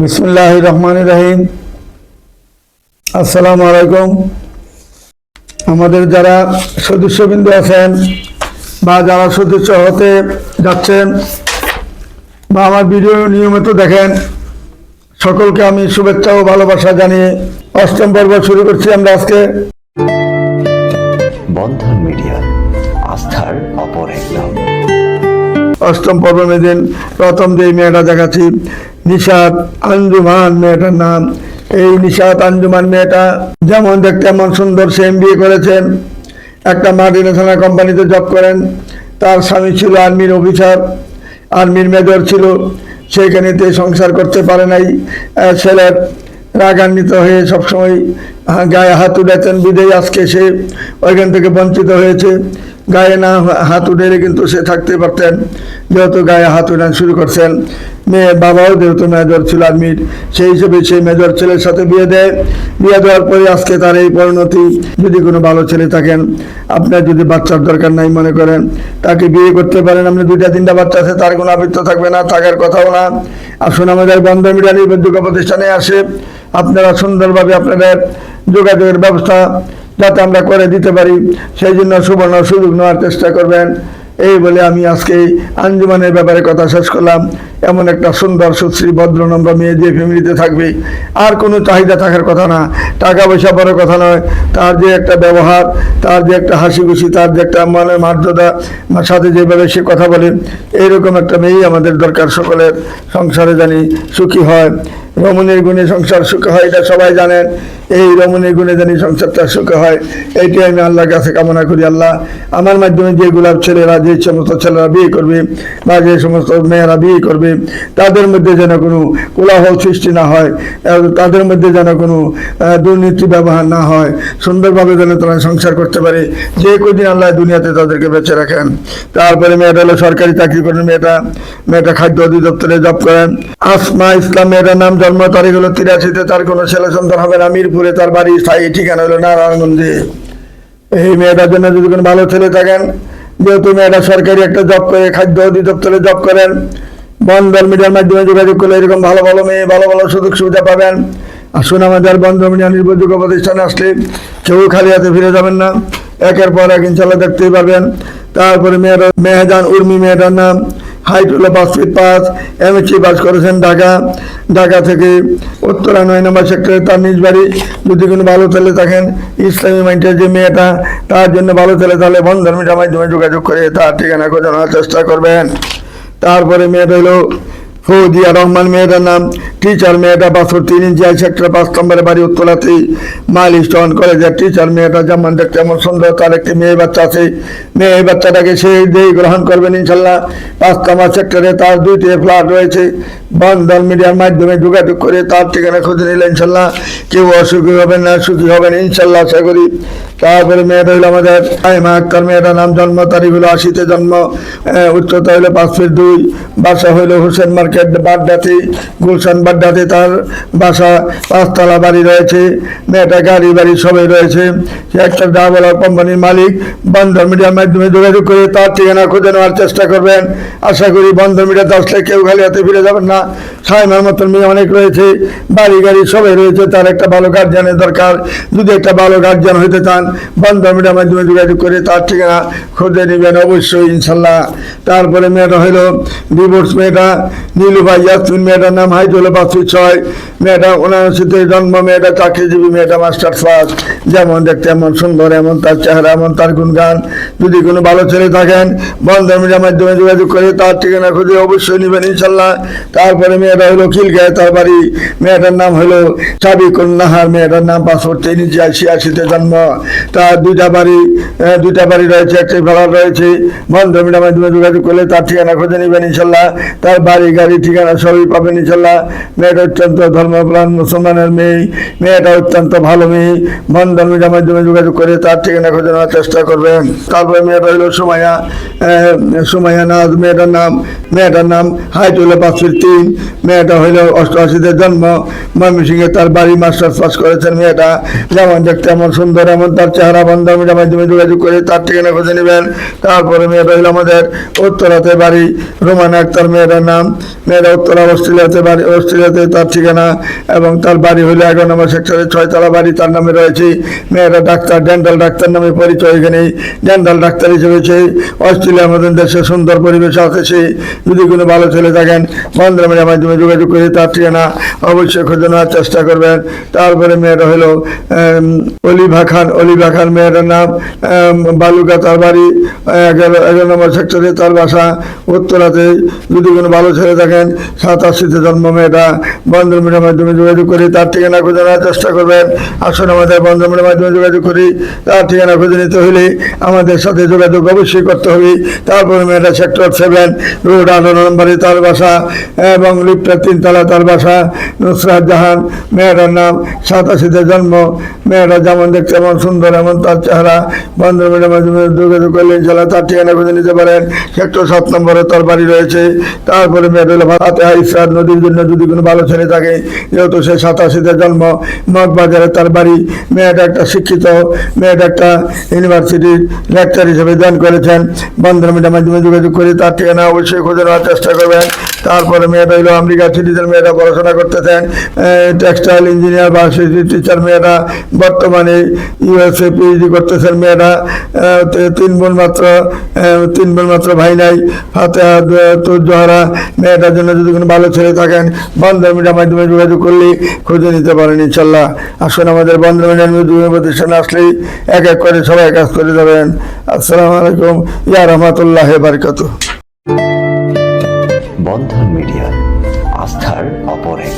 বিসমুল্লাহ রহমান রাহিম। আসসালামু আলাইকুম। আমাদের যারা সদস্যবৃন্দ আছেন বা যারা সদস্য হতে যাচ্ছেন বা আমার ভিডিও নিয়মিত দেখেন, সকলকে আমি শুভেচ্ছা ও ভালোবাসা জানিয়ে অষ্টম পর্ব শুরু করছি আমরা আজকে। বন্ধন মিডিয়া, আস্থার অপর এক নাম অষ্টম পর্ব মেদিন প্রথম যে মেয়েটা দেখাচ্ছি। নিশাত আঞ্জুমান মেয়েটার নাম। এই নিশাত আঞ্জুমান মেয়েটা যেমন দেখতে এমন সুন্দর সে এম করেছেন। একটা মাল্টিনেশনাল কোম্পানিতে জব করেন। তার স্বামী ছিল আর্মির অফিসার আর্মির মেজর ছিল। সেইখানেতে সংসার করতে পারে নাই। ছেলের রাগান্বিত হয়ে সবসময় গায়ে হাত উঠেছেন বিদেয় আজকে সে ওইখান থেকে বঞ্চিত হয়েছে। গায়ে না হাত উঠেলে কিন্তু সে থাকতে পারতেন। যেহেতু গায়ে হাত উঠান শুরু করছেন। মেয়ে বাবাও যেহেতু মেজর ছিল আর্মির সেই হিসেবে সেই মেজর ছেলের সাথে বিয়ে দেয়। বিয়ে দেওয়ার পরে আজকে তার এই পরিণতি, যদি কোনো ভালো ছেলে থাকেন, আপনার যদি বাচ্চার দরকার নাই মনে করেন, তাকে বিয়ে করতে পারেন। আপনি দুইটা, তিনটা বাচ্চা আছে, তার কোনো আবৃত্ত থাকবে না, থাকার কথাও না। আসুন আমাদের বন্ধ মিডিয়া নির্ভরযোগ্য প্রতিষ্ঠানে আসে। আপনারা সুন্দরভাবে আপনাদের যোগাযোগের ব্যবস্থা যাতে আমরা করে দিতে পারি, সেই জন্য সুবর্ণ সুযোগ নেওয়ার চেষ্টা করবেন। এই বলে আমি আজকে আঞ্জুমানের ব্যাপারে কথা শেষ করলাম। এমন একটা সুন্দর, সুশ্রী ভদ্রনম্র মেয়ে যে ফ্যামিলিতে থাকবে, আর কোনো চাহিদা থাকার কথা না। টাকা পয়সা বড় কথা নয়। তার যে একটা ব্যবহার, তার যে একটা হাসি খুশি তার যে একটা মনের মার্যদা সাথে যেভাবে সে কথা বলে এইরকম একটা মেয়েই আমাদের দরকার সকলের সংসারে জানি সুখী হয়। রমণের গুণে সংসার সুখে হয়, এটা সবাই জানেন। এই রমণের গুণে জানি সংসারটা সুখে হয়। এইটাই আমি আল্লাহর কাছে কামনা করি, আল্লাহ। আমার মাধ্যমে যে গোলাপ ছেলেরা, যে সমস্ত ছেলেরা বিয়ে করবে, বা যে সমস্ত মেয়েরা বিয়ে করবে তাদের মধ্যে যেন কোনো কোলাহল সৃষ্টি না হয় তাদের মধ্যে যেন কোনো দুর্নীতি ব্যবহার না হয়, সুন্দরভাবে যেন তারা সংসার করতে পারে, যে কদিন আল্লাহ দুনিয়াতে তাদেরকে বেঁচে রাখেন। তারপরে মেয়েটা হলো সরকারি চাকরি করেন, মেয়েটা মেয়েটা খাদ্য অধিদপ্তরে জব করেন। আসমা ইসলাম, মেয়েটার নাম জন্ম তারিখ হলো তিরাশিতে, তার কোনো ছেলে সন্তান হবে না। মিরপুরে তার বাড়ি স্থায়ী ঠিকানা হলো নারায়ণগঞ্জে। এই মেয়েটার জন্য যদি কোনো ভালো ছেলে থাকেন, যেহেতু মেয়েটা সরকারি একটা জব করে, খাদ্য অধিদপ্তরে জব করেন বন্ধন মিডিয়ার মাধ্যমে যোগাযোগ করলে এরকম ভালো ভালো মেয়ে, ভালো ভালো সুযোগ সুবিধা পাবেন। আসুন আমাদের বন্ধন মিডিয়া নির্ভরযোগ্য প্রতিষ্ঠানে আসলে কেউ খালি হাতে ফিরে যাবেন না। একের পর এক ইনশাল্লাহ দেখতেই পাবেন তারপরে মেয়েরা মেহেজান, উর্মি মেয়েটার নাম। হাইট হলো পাঁচ ফিট পাঁচ এম এমএসসি পাস করেছেন ঢাকা। ঢাকা থেকে উত্তরা নয় নম্বর সেক্টরে তার নিজ বাড়ি। যদি কোনো ভালো ছেলে থাকেন, ইসলামী মাইন্ডের যে মেয়েটা, তার জন্য ভালো ছেলে তাহলে বন্ধন মিডিয়ার মাধ্যমে যোগাযোগ করে তার ঠিকানা খোঁজানোর চেষ্টা করবেন। তারপরে মেয়েটা হলো ফৌজিয়া রহমান মেয়েটার নাম। টিচার মেয়েটা পাঁচশো তিন ইঞ্চি আই সেক্টর পাঁচ নম্বরের বাড়ি উত্তরাতেই মাইল স্টোন কলেজের টিচার মেয়েটা যেমন দেখতে এমন সুন্দর, তার একটি মেয়ে বাচ্চা আছে। মেয়ে বাচ্চাটাকে সেই দিয়ে গ্রহণ করবেন ইনশাল্লাহ। পাঁচ নম্বর সেক্টরে তার দুইটি ফ্ল্যাট রয়েছে। বন্ধন মিডিয়ার মাধ্যমে যোগাযোগ করে তার ঠিকানা খুঁজে নিলে ইনশাল্লাহ কেউ অসুখী হবেন না, সুখী হবেন ইনশাল্লাহ, আশা করি। তারপরে মেয়েটা হলো আমাদের আইমা আক্তার মেয়েটার নাম জন্ম, তারিখ হলো আশিতে জন্ম উচ্চতা হলো পাঁচ ফিট দুই, বাসা হইল হোসেন মার্কেট বাড্ডাতে গুলশান বাড্ডাতে তার বাসা পাঁচতলা বাড়ি রয়েছে, মেয়েটা গাড়ি বাড়ি সবই রয়েছে একটা ডাবল কোম্পানির মালিক, বন্ধন মিডিয়ার মাধ্যমে যোগাযোগ করে তার ঠিকানা খুঁজে নেওয়ার চেষ্টা করবেন। আশা করি বন্ধন মিডিয়াতে আসলে কেউ খালি হাতে ফিরে যাবেন না। সাইমার মতন মেয়ে অনেক রয়েছে, বাড়ি গাড়ি সবাই রয়েছে, তার একটা ভালো গার্জিয়ানের দরকার। যদি একটা ভালো গার্জিয়ান হইতে চান বন্ধন মিডিয়ার মাধ্যমে যোগাযোগ করে তার ঠিকানা খুঁজে নেবেন অবশ্যই, ইনশাল্লাহ। তারপরে মেয়েটা হইল ডিভোর্স মেয়েটা, নীলুভাই ইয়াসমিন মেয়েটার নাম হাইদুল বাসু ছয় মেয়েটা উনআশিতে জন্ম, মেয়েটা চাকরিজীবী, মেয়েটা মাস্টার পাস যেমন দেখতে এমন সুন্দর, এমন তার চেহারা, এমন তার গুণগান। যদি কোনো ভালো ছেলে থাকেন বন্ধন মিডিয়ার মাধ্যমে যোগাযোগ করে তার ঠিকানা খুঁজে অবশ্যই নেবেন ইনশাল্লাহ। তারপরে মেয়েটা হলো খিলগায় তার বাড়ি। মেয়েটার নাম হলো সাবিকুল নাহার। মেয়েটার নাম পাসপোর্ট তিনি ছিয়াশিতে জন্ম। তার দুইটা বাড়ি দুইটা বাড়ি রয়েছে, একটি ভাড়া রয়েছে। বন্ধ মিডিয়ার মাধ্যমে যোগাযোগ করলে তার ঠিকানা খুঁজে নেবেন ইনশাল্লাহ। তার বাড়ি, গাড়ি, ঠিকানা সবই পাবেন ইনশাল্লাহ। মেয়েটা অত্যন্ত ধর্মপ্রাণ মুসলমানের মেয়ে। মেয়েটা অত্যন্ত ভালো মেয়ে। বন্ধন মিডিয়ার মাধ্যমে যোগাযোগ করে তার ঠিকানা খুঁজে নেওয়ার চেষ্টা করবেন। তারপরে মেয়েটা হলো সুমাইয়া সুমাইয়া নাজ মেয়েটার নাম মেয়েটার নাম হাইট হলো পাঁচ ফিট তিন। মেয়েটা হইল অষ্টআশিতে জন্ম, ময়মনসিংহে তার বাড়ি মাস্টার্স পাস করেছেন মেয়েটা। যেমন দেখতে এমন সুন্দর, এমন তার চেহারা বন্ধন মিডিয়ার মাধ্যমে যোগাযোগ করে তার ঠিকানা খুঁজে নেবেন। তারপরে মেয়েটা হলো আমাদের উত্তরাতে বাড়ি, রোমান আক্তার মেয়েটার নাম। মেয়েরা উত্তরা, অস্ট্রেলিয়াতে বাড়ি, অস্ট্রেলিয়াতে তার ঠিকানা এবং তার বাড়ি হলো এগারো নম্বর সেক্টরে ছয়তলা বাড়ি, তার নামে রয়েছে মেয়েরা ডাক্তার ডেন্টাল ডাক্তার নামে পরিচয় এখানে। ডেন্টাল ডাক্তার হিসেবে সে অস্ট্রেলিয়ার মতন দেশে সুন্দর পরিবেশ আছে যদি কোনো ভালো ছেলে থাকেন বন্ধন মিডিয়ার মাধ্যমে যোগাযোগ করে তার ঠিকানা অবশ্যই খুঁজে নেওয়ার চেষ্টা করবেন। তারপরে মেয়েটা হলো অলিভা খান অলিভা খান মেয়েটার নাম বালুকা তার বাড়ি, এগারো এগারো নম্বর সেক্টরে তার বাসা উত্তরাতে। যদি কোনো ভালো ছেলে থাকেন, সাতাশিতে জন্ম মেয়েটা বন্ধন মিডিয়ার মাধ্যমে যোগাযোগ করে তার ঠিকানা খুঁজে নেওয়ার চেষ্টা করবেন। আসুন আমাদের বন্ধন মিডিয়ার মাধ্যমে যোগাযোগ করি, তার ঠিকানা খুঁজে নিতে হলে আমাদের সাথে যোগাযোগ অবশ্যই করতে হবে। তারপরে মেয়েটা সেক্টর সেভেন রোড আঠারো নম্বরে তার বাসা এবং লিফটের তিনতলা তার বাসা নুসরাত জাহান মেয়েটার নাম, সাতাশিতে জন্ম মেয়েটা যেমন দেখতে এমন সুন্দর, এমন তার চেহারা। মিডিয়ার মাধ্যমে যোগাযোগ করলে ইনশাল্লাহ তার ঠিকানা খুঁজে নিতে পারেন। সেক্টর সাত নম্বরে তার বাড়ি রয়েছে। তারপরে মেয়েটা ফাতেহা ইসরাত নদীর জন্য যদি কোনো ভালো ছেলে থাকে, যেহেতু সে সাতাশিতে জন্ম, মগবাজারে তার বাড়ি। মেয়েটা একটা শিক্ষিত মেয়েটা একটা ইউনিভার্সিটির লেকচার হিসেবে জয়েন করেছেন। বন্ধন মিডিয়ার মাধ্যমে যোগাযোগ করে তার ঠিকানা অবশ্যই খুঁজে নেওয়ার চেষ্টা করবেন। তারপরে মেয়েটা হলো আমেরিকা সিটিজেন মেয়েরা পড়াশোনা করতেছেন। টেক্সটাইল ইঞ্জিনিয়ার বা টিচার মেয়েরা বর্তমানে ইউএসএ পিএইচডি করতেছেন মেয়েরা তিন বোন মাত্র তিন বোন মাত্র ভাই নাই। ফাতেহা জহরা মেয়েটার জন্য যদি কোনো ভালো ছেলে থাকেন বন্ধন মিডিয়ার মাধ্যমে যোগাযোগ করলে খুঁজে নিতে পারেন ইনশাল্লাহ। আসুন আমাদের বন্ধন প্রতিষ্ঠানে আসলেই এক এক করে সবাই কাজ করে যাবেন। আসসালামু আলাইকুম, ইয়া রহমতুল্লাহ বারকাত বন্ধন মিডিয়া, আস্থার অপর এক